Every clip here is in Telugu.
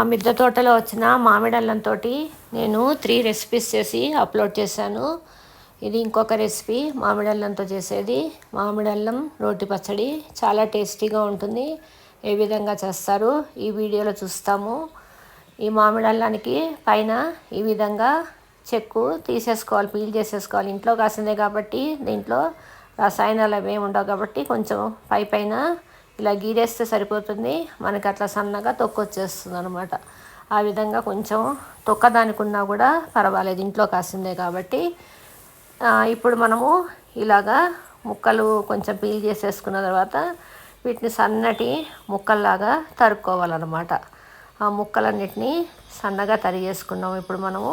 ఆ మిద్దె తోటలో వచ్చిన మామిడల్లంతో నేను త్రీ రెసిపీస్ చేసి అప్లోడ్ చేశాను. ఇది ఇంకొక రెసిపీ మామిడల్లంతో చేసేది. మామిడల్లం రోటి పచ్చడి చాలా టేస్టీగా ఉంటుంది. ఏ విధంగా చేస్తారు ఈ వీడియోలో చూస్తాము. ఈ మామిడల్లానికి పైన ఈ విధంగా చెక్కు తీసేసుకోవాలి పీల్ చేసేసుకోవాలి. ఇంట్లో కాసిందే కాబట్టి దీంట్లో రసాయనాలు అవి ఉండవు కాబట్టి కొంచెం పై పైన ఇలా గీరేస్తే సరిపోతుంది. మనకి అట్లా సన్నగా తొక్కొచ్చేస్తుంది అనమాట ఆ విధంగా కొంచెం తొక్కదానికి ఉన్నా కూడా పర్వాలేదు ఇంట్లో కాసిందే కాబట్టి. ఇప్పుడు మనము ఇలాగా ముక్కలు కొంచెం పీల్ చేసేసుకున్న తర్వాత వీటిని సన్నటి ముక్కల్లాగా తరుక్కోవాలన్నమాట. ఆ ముక్కలన్నిటినీ సన్నగా తరిగేసుకున్నాం ఇప్పుడు మనము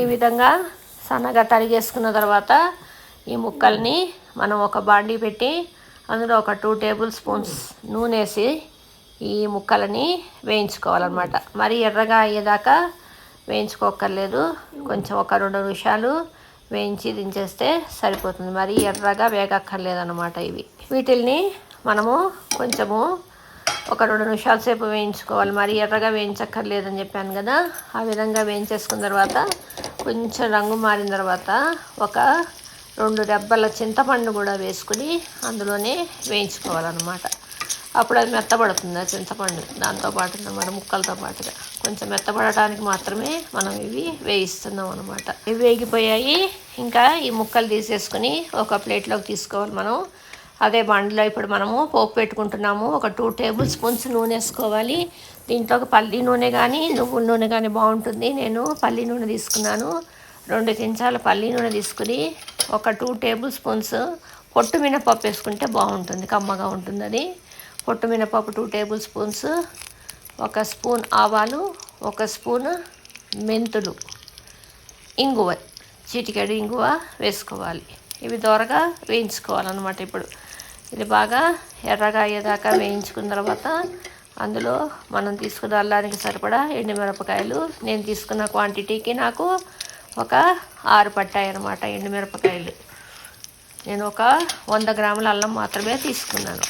ఈ విధంగా సన్నగా తరిగేసుకున్న తర్వాత ఈ ముక్కల్ని మనం ఒక బాండీ పెట్టి అందులో ఒక టూ టేబుల్ స్పూన్స్ నూనె వేసి ఈ ముక్కలని వేయించుకోవాలన్నమాట. మరి ఎర్రగా అయ్యేదాకా వేయించుకోకర్లేదు కొంచెం ఒక రెండు నిమిషాలు వేయించి దించేస్తే సరిపోతుంది. మరి ఎర్రగా వేగక్కర్లేదన్నమాట ఇవి. వీటిల్ని మనము కొంచెము ఒక రెండు నిమిషాల సేపు వేయించుకోవాలి. మరి ఎర్రగా వేయించక్కర్లేదని చెప్పాను కదా. ఆ విధంగా వేయించేసుకున్న తర్వాత కొంచెం రంగు మారిన తర్వాత ఒక రెండు రెబ్బల చింతపండు కూడా వేసుకుని అందులోనే వేయించుకోవాలన్నమాట. అప్పుడు అది మెత్తబడుతుంది ఆ చింతపండు దాంతోపాటు అన్నమాట ముక్కలతో పాటుగా. కొంచెం మెత్తబడటానికి మాత్రమే మనం ఇవి వేయిస్తున్నాం అనమాట ఇవి వేగిపోయాయి. ఇంకా ఈ ముక్కలు తీసేసుకుని ఒక ప్లేట్లోకి తీసుకోవాలి మనం. అదే బండిలో ఇప్పుడు మనము పోపు పెట్టుకుంటున్నాము. ఒక టూ టేబుల్ స్పూన్స్ నూనె వేసుకోవాలి. దీంట్లో పల్లి నూనె కానీ నువ్వుల నూనె కానీ బాగుంటుంది. నేను పల్లి నూనె తీసుకున్నాను. రెండు చెంచాల పల్లి నూనె తీసుకుని ఒక టూ టేబుల్ స్పూన్స్ పొట్టు మినపప్పు వేసుకుంటే బాగుంటుంది కమ్మగా ఉంటుంది అది పొట్టు మినపప్పు టూ టేబుల్ స్పూన్స్ ఒక స్పూన్ ఆవాలు ఒక స్పూన్ మెంతులు. ఇంగువ చిటికెడు ఇంగువ వేసుకోవాలి. ఇవి దోరగా వేయించుకోవాలన్నమాట ఇప్పుడు. ఇది బాగా ఎర్రగా అయ్యేదాకా వేయించుకున్న తర్వాత అందులో మనం తీసుకున్న అల్లానికి సరిపడా ఎండుమిరపకాయలు. నేను తీసుకున్న క్వాంటిటీకి నాకు ఒక ఆరు పట్టాయి అనమాట ఎండుమిరపకాయలు నేను ఒక వంద గ్రాముల అల్లం మాత్రమే తీసుకున్నాను.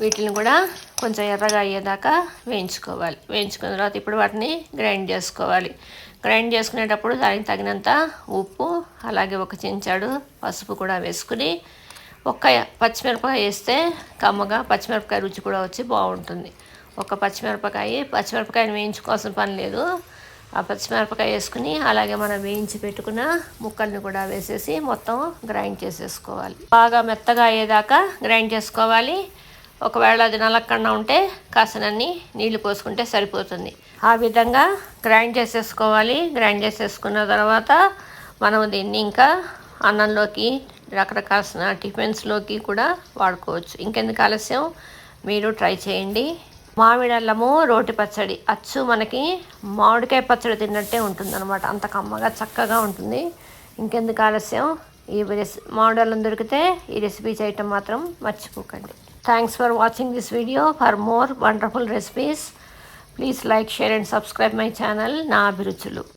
వీటిని కూడా కొంచెం ఎర్రగా అయ్యేదాకా వేయించుకోవాలి. వేయించుకున్న తర్వాత ఇప్పుడు వాటిని గ్రైండ్ చేసుకోవాలి. గ్రైండ్ చేసుకునేటప్పుడు దానికి తగినంత ఉప్పు అలాగే ఒక చెంచాడు పసుపు కూడా వేసుకుని ఒక్క పచ్చిమిరపకాయ వేస్తే కమ్మగా పచ్చిమిరపకాయ రుచి కూడా వచ్చి బాగుంటుంది. ఒక పచ్చిమిరపకాయ పచ్చిమిరపకాయని వేయించుకోవాల్సిన పని లేదు. ఆ పచ్చిమిరపకాయ వేసుకుని అలాగే మనం వేయించి పెట్టుకున్న ముక్కల్ని కూడా వేసేసి మొత్తం గ్రైండ్ చేసేసుకోవాలి. బాగా మెత్తగా అయ్యేదాకా గ్రైండ్ చేసుకోవాలి. ఒకవేళ అది నలక్కకుండా ఉంటే కాసనన్ని నీళ్ళు పోసుకుంటే సరిపోతుంది. ఆ విధంగా గ్రైండ్ చేసేసుకోవాలి. గ్రైండ్ చేసేసుకున్న తర్వాత మనం దీన్ని ఇంకా అన్నంలోకి రకరకాల టిఫిన్స్లోకి కూడా వాడుకోవచ్చు. ఇంకెందుకు ఆలస్యం? మీరు ట్రై చేయండి. మామిడి అల్లము రోటి పచ్చడి. అచ్చు మనకి మామిడికాయ పచ్చడి తిన్నట్టే ఉంటుంది అనమాట అంత కమ్మగా చక్కగా ఉంటుంది. ఇంకెందుకు ఆలస్యం? ఈ రెసి మామిడి అల్లం దొరికితే ఈ రెసిపీ చేయటం మాత్రం మర్చిపోకండి. Thanks for watching this video for more wonderful recipes please like share and subscribe my channel నా అభిరుచులు.